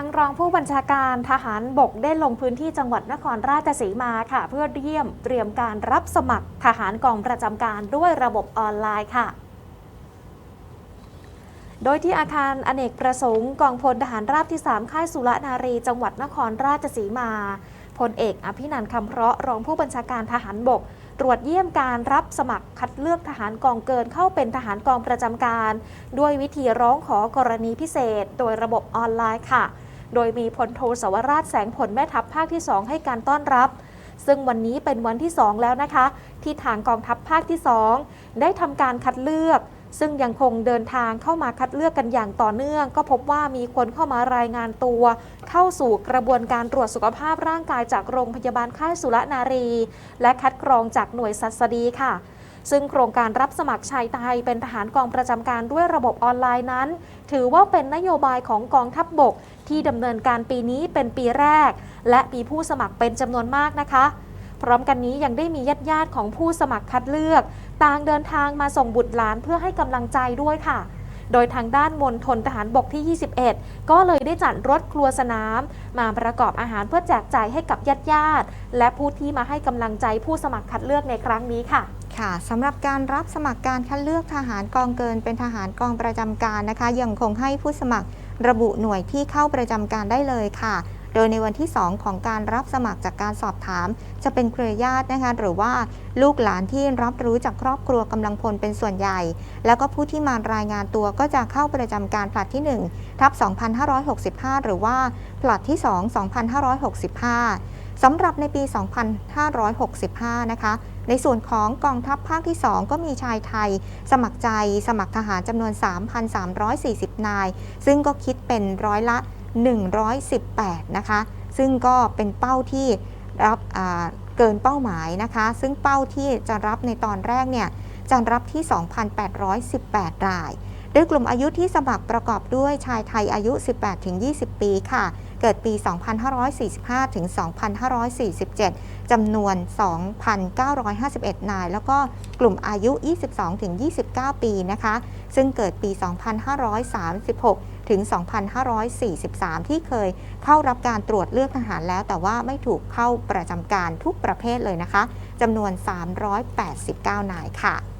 ทั้งรองผู้บัญชาการทหารบกได้ลงพื้นที่จังหวัดนครราชสีมาค่ะ เพื่อเยี่ยมเตรียมการรับสมัครทหารกองประจำการด้วยระบบออนไลน์ค่ะโดยที่อาคารอเนกประสงค์กองพลทหารราบที่ 3 ค่ายสุรนารี จังหวัดนครราชสีมา พลเอกอภินันท์คำเพราะรองผู้บัญชาการทหารบก ตรวจเยี่ยมการรับสมัครคัดเลือกทหารกองเกินเข้าเป็นทหารกองประจำการ ด้วยวิธีร้องขอกรณีพิเศษ โดยระบบออนไลน์ค่ะ โดยมีพลโทสวราชแสงผลแม่ทัพภาคที่ 2 ให้การต้อนรับ ซึ่งวันนี้เป็นวันที่ 2 แล้วนะคะ ที่ทางกองทัพภาคที่ 2 ได้ทำการคัดเลือก ซึ่งยังคงเดินทางเข้ามาคัดเลือกกันอย่างต่อเนื่อง ก็พบว่ามีคนเข้ามารายงานตัว เข้าสู่กระบวนการตรวจสุขภาพร่างกายจากโรงพยาบาลค่ายสุรนารี และคัดกรองจากหน่วยสัสดีค่ะ ซึ่งโครงการรับสมัครชายไทยเป็นทหารกองประจำการด้วยระบบออนไลน์นั้น ถือว่าเป็นนโยบายของกองทัพบบก ที่ดำเนินการปีนี้เป็นปีแรก และมีผู้สมัครเป็นจำนวนมากนะคะ พร้อมกันนี้ยังได้มีญาติญาติของผู้สมัครคัดเลือก ต่างเดินทางมาส่งบุตรหลานเพื่อให้กำลังใจด้วยค่ะโดยทางด้านมณฑลทหารบกที่ 21 ก็เลยได้จัดรถครัวสนาม มาประกอบอาหารเพื่อแจกจ่ายให้กับญาติญาติและผู้ที่มาให้กำลังใจผู้สมัครคัดเลือกในครั้งนี้ค่ะ ค่ะสำหรับการรับสมัครการคัดเลือกทหารกองเกินเป็นทหารกองประจำการนะคะ ยังคงให้ผู้สมัครระบุหน่วยที่เข้าประจำการได้เลยค่ะ โดยในวันที่ 2 ของการรับสมัครจากการสอบถาม จะเป็นเครือญาตินะคะ หรือว่าลูกหลานที่รับรู้จากครอบครัวกำลังพลเป็นส่วนใหญ่ แล้วก็ผู้ที่มารายงานตัวก็จะเข้าประจำการผลัดที่ 1 ทับ 2565 หรือว่าผลัดที่ 2 2565สำหรับในปี 2565 นะคะ ในส่วนของกองทัพภาคที่ 2 ก็มีชายไทย สมัครใจสมัครทหารจำนวน 3,340 นาย ซึ่งก็คิดเป็นร้อยละ 118 นะคะ ซึ่งก็เป็นเป้าที่รับเกินเป้าหมายนะคะ ซึ่งเป้าที่จะรับในตอนแรกเนี่ยจะรับที่ 2,818 ราย โดยกลุ่มอายุที่สมัครประกอบด้วยชายไทยอายุ 18-20 ปีค่ะ เกิดปี 2545 ถึง 2547 จำนวน 2,951 นาย แล้วก็กลุ่มอายุ 22 ถึง 29 ปีนะคะ ซึ่งเกิดปี 2536 ถึง 2543 ที่เคยเข้ารับการตรวจเลือกทหารแล้ว แต่ว่าไม่ถูกเข้าประจำการทุกประเภทเลยนะคะ จำนวน 389 นายค่ะ